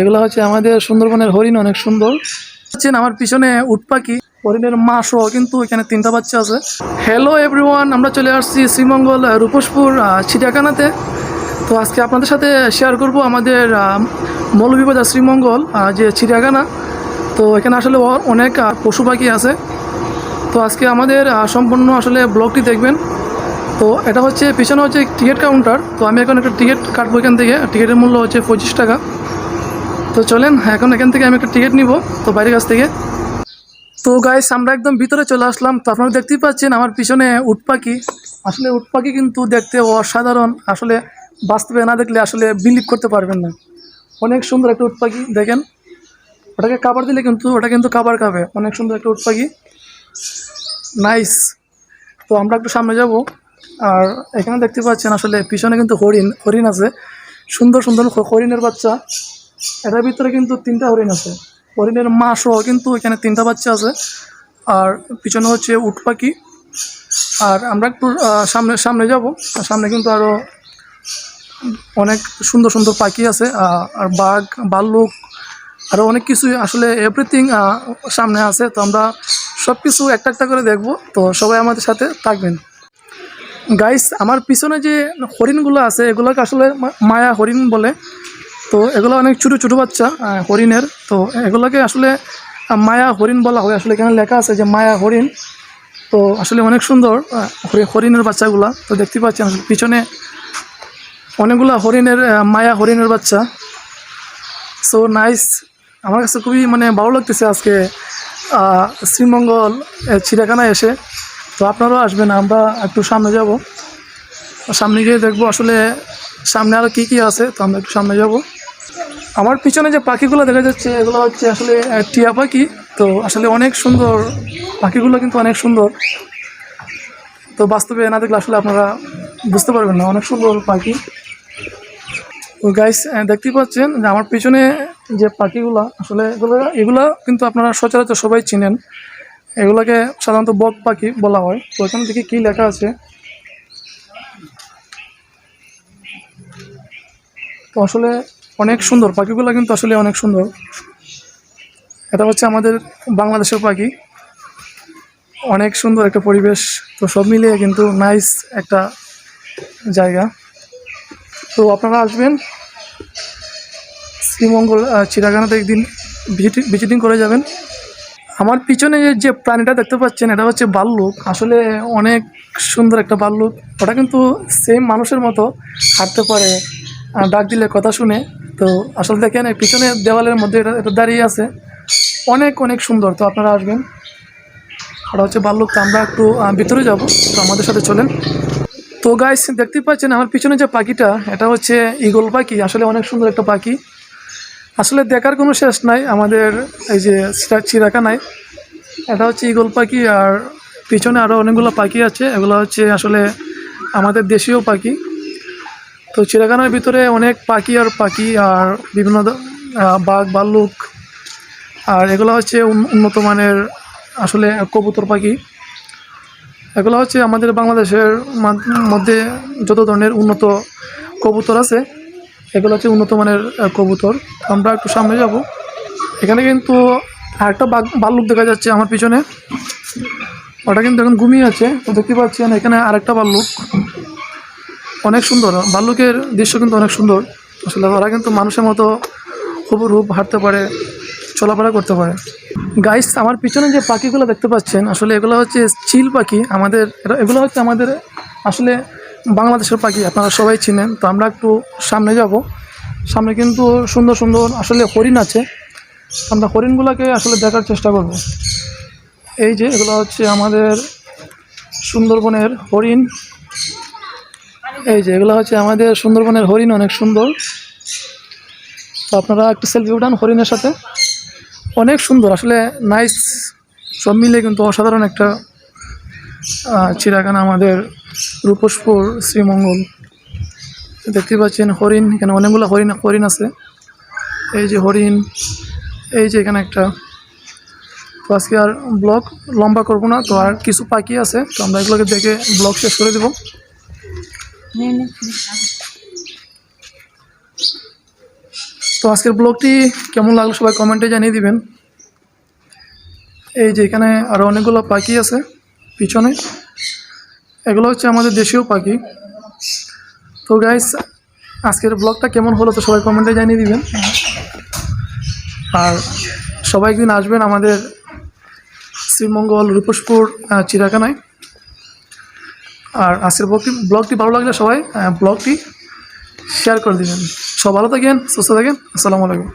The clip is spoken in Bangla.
এগুলো হচ্ছে আমাদের সুন্দরবনের হরিণ, অনেক সুন্দর। হচ্ছেন আমার পিছনে উট পাখি, হরিণের মা সহ কিন্তু এখানে তিনটা বাচ্চা আছে। হ্যালো এভরিওয়ান আমরা চলে আসছি শ্রীমঙ্গল রূপসপুর চিড়িয়াখানাতে। তো আজকে আপনাদের সাথে শেয়ার করব আমাদের মৌলভীবাজার শ্রীমঙ্গল যে চিড়িয়াখানা। তো এখানে আসলে অনেক পশু পাখি আছে। তো আজকে আমাদের সম্পূর্ণ আসলে ব্লগটি দেখবেন। তো এটা হচ্ছে, পিছনে হচ্ছে টিকিট কাউন্টার। তো আমি এখন একটা টিকিট কাটবো এখান থেকে। টিকিটের মূল্য হচ্ছে পঁচিশ টাকা। তো চলেন, এখন এখান থেকে আমি একটা টিকিট নিব, তো বাইরের কাছ থেকে। তো গাইস আমরা একদম ভিতরে চলে আসলাম, তো আপনারা দেখতেই পাচ্ছেন আমার পিছনে উট পাখি। আসলে উট পাখি কিন্তু দেখতে অসাধারণ, আসলে বাস্তবে না দেখলে আসলে বিলিভ করতে পারবেন না। অনেক সুন্দর একটা উট পাখি, দেখেন। ওটাকে কাবার দিলে কিন্তু, ওটা কিন্তু কাবার খাবে। অনেক সুন্দর একটা উট পাখি। নাইস তো আমরা একটু সামনে যাব, আর এখানে দেখতে পাচ্ছেন আসলে পিছনে কিন্তু হরিণ হরিণ আছে। সুন্দর সুন্দর হরিণের বাচ্চা। এটার ভিতরে কিন্তু তিনটা হরিণ আছে। হরিণের মা সহ কিন্তু এখানে তিনটা বাচ্চা আছে। আর পিছনে হচ্ছে উট পাখি। আর আমরা একটু সামনে সামনে যাব। সামনে কিন্তু আরও অনেক সুন্দর সুন্দর পাখি আছে। আর বাঘ, ভাল্লুক আরও অনেক কিছুই আসলে এভরিথিং সামনে আছে। তো আমরা সব কিছু একটা একটা করে দেখব। তো সবাই আমাদের সাথে থাকবেন। গাইস আমার পিছনে যে হরিণগুলো আছে, এগুলোকে আসলে মায়া হরিণ বলে। তো এগুলো অনেক ছোটো ছোটো বাচ্চা হরিণের। তো এগুলোকে আসলে মায়া হরিণ বলা হয়। আসলে এখানে লেখা আছে যে মায়া হরিণ। তো আসলে অনেক সুন্দর হরিণের বাচ্চাগুলা। তো দেখতে পাচ্ছেন পিছনে অনেকগুলা হরিণের মায়া হরিণের বাচ্চা। সো নাইস আমার কাছে খুবই মানে ভালো লাগতেছে আজকে শ্রীমঙ্গল চিড়িয়াখানায় এসে। তো আপনারাও আসবেন, আমরা একটু সামনে যাব। সামনে গিয়ে দেখব আসলে সামনে আরও কী কী আছে। তো আমরা একটু সামনে যাব। আমার পিছনে যে পাখিগুলো দেখা যাচ্ছে, এগুলো হচ্ছে আসলে টিয়া পাখি। তো আসলে অনেক সুন্দর। পাখিগুলো কিন্তু অনেক সুন্দর। তো বাস্তবে না দেখলে আসলে আপনারা বুঝতে পারবেন না, অনেক সুন্দর পাখি। তো গাইস দেখতেই পাচ্ছেন যে আমার পিছনে যে পাখিগুলো, আসলে এগুলো এগুলো কিন্তু আপনারা সচরাচর সবাই চিনেন। এগুলোকে সাধারণত বক পাখি বলা হয়। তো এখান থেকে কী লেখা আছে? তো আসলে অনেক সুন্দর পাখিগুলো কিন্তু আসলে অনেক সুন্দর। এটা হচ্ছে আমাদের বাংলাদেশের পাখি। অনেক সুন্দর একটা পরিবেশ। তো সব মিলিয়ে কিন্তু নাইস একটা জায়গা। তো আপনারা আসবেন শ্রীমঙ্গল আহ, চিড়িয়াখানাতে একদিন ভিজিটিং করে যাবেন। আমার পিছনে যে- যে প্রাণীটা দেখতে পাচ্ছেন এটা হচ্ছে বাল্লুক। আসলে অনেক সুন্দর একটা বাল্লুক। ওটা কিন্তু সেম মানুষের মতো হাঁটতে পারে ডাক দিলে কথা শুনে। তো আসলে দেখেন, এই পিছনে দেওয়ালের মধ্যে এটা এটা দাঁড়িয়ে আছে। অনেক অনেক সুন্দর। তো আপনারা আসবেন। ওটা হচ্ছে বাল্লুক, তো আমরা একটু ভিতরে যাব। তো আমাদের সাথে চলেন। তো গাইস দেখতেই পাচ্ছেন আমার পিছনে যে পাখিটা, এটা হচ্ছে ইগল পাখি। আসলে অনেক সুন্দর একটা পাখি। আসলে দেখার কোনো শেষ নাই। আমাদের এই যে চিরা- চিড়িয়াখানায় এটা হচ্ছে ইগল পাখি। আর পিছনে আরও অনেকগুলো পাখি আছে। এগুলো হচ্ছে আসলে আমাদের দেশীয় পাখি। তো চিড়িয়াখানার ভিতরে অনেক পাখি আর পাখি আর বিভিন্ন বাঘ ভাল্লুক আর এগুলো হচ্ছে উন্নত মানের আসলে কবুতর পাখি। এগুলো হচ্ছে আমাদের বাংলাদেশের মধ্যে যত ধরনের উন্নত কবুতর আছে, এগুলো হচ্ছে উন্নত মানের কবুতর। আমরা একটু সামনে যাব। এখানে কিন্তু আরেকটা বাঘ ভাল্লুক দেখা যাচ্ছে আমার পিছনে। ওটা কিন্তু এখন ঘুমিয়ে আছে। তো দেখতে পাচ্ছেন এখানে আরেকটা ভাল্লুক অনেক সুন্দর। ভাল্লুকের দৃশ্য কিন্তু অনেক সুন্দর। আসলে ওরা কিন্তু মানুষের মতো হুবরুপ হাঁটতে পারে, চলাফেরা করতে পারে। গাইস আমার পিছনে যে পাখিগুলো দেখতে পাচ্ছেন, আসলে এগুলো হচ্ছে চিল পাখি। আমাদের এগুলো হচ্ছে আমাদের আসলে বাংলাদেশের পাখি, আপনারা সবাই চিনেন। তো আমরা একটু সামনে যাব। সামনে কিন্তু সুন্দর সুন্দর আসলে হরিণ আছে। আমরা হরিণগুলোকে আসলে দেখার চেষ্টা করব। এই যে এগুলো হচ্ছে আমাদের সুন্দরবনের হরিণ। এই যে এগুলো হচ্ছে আমাদের সুন্দরবনের হরিণ অনেক সুন্দর। তো আপনারা একটু সেলফি উঠান হরিণের সাথে। অনেক সুন্দর আসলে নাইস সব মিলে কিন্তু অসাধারণ একটা আহ, চিড়িয়াখানা আমাদের রূপসপুর শ্রীমঙ্গল। দেখতে পাচ্ছেন হরিণ এখানে অনেকগুলো হরিণ হরিণ আছে। এই যে হরিণ এই যে এখানে একটা। তো আজকে আর ব্লগ লম্বা করব না তো আর কিছু পাখি আছে তো আমরা এগুলোকে দেখে ব্লগ শেষ করে দেবো। তো আজকের ব্লগটি কেমন লাগল সবাই কমেন্টে জানিয়ে দিবেন। এই যে এখানে আরও অনেকগুলো পাখি আছে পিছনে। এগুলো হচ্ছে আমাদের দেশীয় পাখি। তো গাইস আজকের ব্লগটা কেমন হলো তো সবাই কমেন্টে জানিয়ে দিবেন। আর সবাই একদিন আসবেন আমাদের শ্রীমঙ্গল রূপসপুর চিড়াখানায় আর আজকের ব্লগটি ব্লগটি ভালো লাগলে সবাই ব্লগটি শেয়ার করে দেবেন। সব ভালো থাকেন, সুস্থ থাকেন, আসসালামু আলাইকুম।